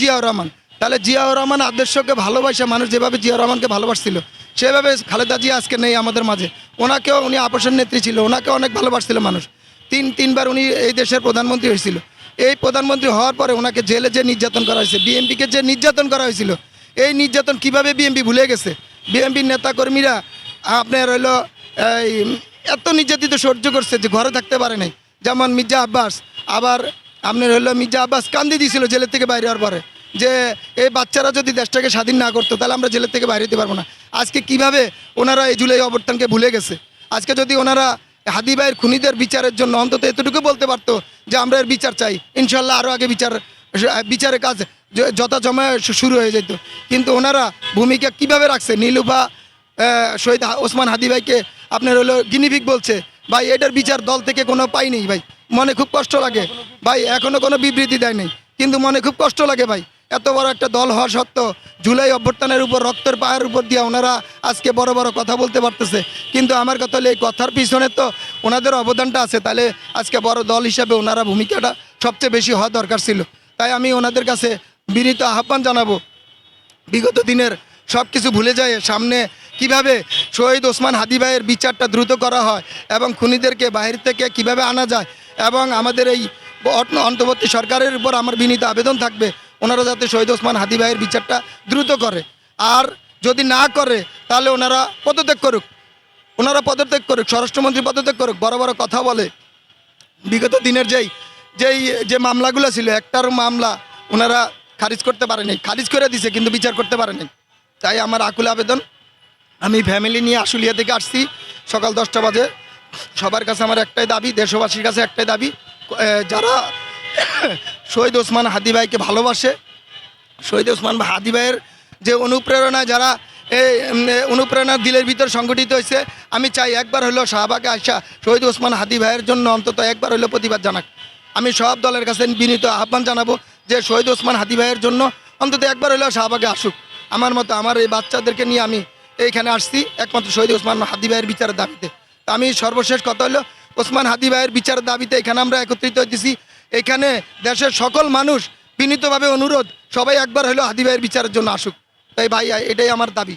জিয়াউর রহমান। তাহলে জিয়াউর রহমান আদর্শকে ভালোবাসে, মানুষ যেভাবে জিয়াউর রহমানকে ভালোবাসছিল, সেভাবে খালেদা জিয়া আজকে নেই আমাদের মাঝে। ওনাকেও, উনি আপসের নেত্রী ছিল ওনাকে অনেক ভালোবাসছিল মানুষ। তিন, তিনবার উনি এই দেশের প্রধানমন্ত্রী হয়েছিল। এই প্রধানমন্ত্রী হওয়ার পরে ওনাকে জেলে যে নির্যাতন করা হয়েছে, বিএনপিকে যে নির্যাতন করা হয়েছিল, এই নির্যাতন কীভাবে বিএনপি ভুলে গেছে? বিএনপির নেতাকর্মীরা, আপনার হলো এই, এত নির্যাতিত সহ্য করছে যে ঘরে থাকতে পারে নাই। যেমন মির্জা আব্বাস, আবার আপনার হলো মির্জা আব্বাস কান্দি দিয়েছিল জেলের থেকে বাইরে হওয়ার পরে, যে এই বাচ্চারা যদি দেশটাকে স্বাধীন না করতো, তাহলে আমরা জেলের থেকে বাইরে হতে পারব না। আজকে কীভাবে ওনারা এই জুলাই অবর্তনকে ভুলে গেছে? আজকে যদি ওনারা হাদি ভাইয়ের খুনিদের বিচারের জন্য অন্তত এতটুকু বলতে পারতো যে আমরা এর বিচার চাই, ইনশাল্লাহ আরও আগে বিচার বিচারের কাজ য- যথা সময়ে শু- শুরু হয়ে যেত কিন্তু ওনারা ভূমিকা কীভাবে রাখছে? নীলুফা শহীদ ওসমান হাদি ভাইকে আপনার হলো গিনিভিক বলছে, ভাই, এটার বিচার দল থেকে কোনো পাই নেই, ভাই। মনে খুব কষ্ট লাগে। ভাই, এখনও কোনো বিবৃতি দেয়নি। কিন্তু মনে খুব কষ্ট লাগে ভাই। এত বড় একটা দল হওয়া সত্ত্বেও জুলাই অভ্যর্থনের উপর, রক্তের পায়ের উপর দিয়ে ওনারা আজকে বড় বড় কথা বলতে পারতেছে। কিন্তু আমার কথা হলো, এই কথার পিছনে তো ওনাদের অবদানটা আছে। তাহলে আজকে বড় দল হিসাবে ওনারা ভূমিকাটা সবচেয়ে বেশি হওয়া দরকার ছিল। তাই আমি ওনাদের কাছে বিনীত আহ্বান জানাব, বিগত দিনের সব কিছু ভুলে যায় সামনে কীভাবে শহীদ ওসমান হাদি ভাইয়ের বিচারটা দ্রুত করা হয় এবং খুনিদেরকে বাহির থেকে কীভাবে আনা যায় এবং আমাদের এই অন্তর্বর্তী সরকারের উপর আমার বিনীত আবেদন থাকবে। ওনারা যাতে শহীদ ওসমান হাদি ভাইয়ের বিচারটা দ্রুত করে। আর যদি না করে, তাহলে ওনারা পদত্যাগ করুক। ওনারা পদত্যাগ করুক, স্বরাষ্ট্রমন্ত্রী পদত্যাগ করুক, বড় বড় কথা বলে। বিগত দিনের যেই যেই, যে মামলাগুলো ছিল, একটার মামলা ওনারা খারিজ করতে পারেনি। খারিজ করে দিছে, কিন্তু বিচার করতে পারেনি। তাই আমার আকুল আবেদন। আমি ফ্যামিলি নিয়ে আশুলিয়া থেকে আসছি। সকাল দশটা বাজে। সবার কাছে আমার একটাই দাবি দেশবাসীর কাছে একটাই দাবি যারা শহীদ ওসমান হাদি ভাইকে ভালোবাসে শহীদ ওসমান হাদি ভাইয়ের যে অনুপ্রেরণা যারা এই উম, এ, অনুপ্রেরণা দিলের ভিতর সংগঠিত হয়েছে আমি চাই একবার হলো শাহবাগে আসা শহীদ ওসমান হাদি ভাইয়ের জন্য অন্তত একবার হলো প্রতিবাদ জানাক। আমি সব দলের কাছে বিনীত আহ্বান জানাব যে শহীদ ওসমান হাদি ভাইয়ের জন্য অন্তত একবার হলেও শাহবাগে আসুক। আমার মতো আমার এই বাচ্চাদেরকে নিয়ে আমি এইখানে আসছি একমাত্র শহীদ ওসমান হাদি ভাইয়ের বিচারের দাবিতে। আমি সর্বশেষ কথা হলো, ওসমান হাদি ভাইয়ের বিচারের দাবিতে এখানে আমরা একত্রিত হইতেছি। এখানে দেশের সকল মানুষ বিনীতভাবে অনুরোধ, সবাই একবার হলো হাদি ভাইয়ের বিচারের জন্য আসুক। তাই ভাই, এটাই আমার দাবি।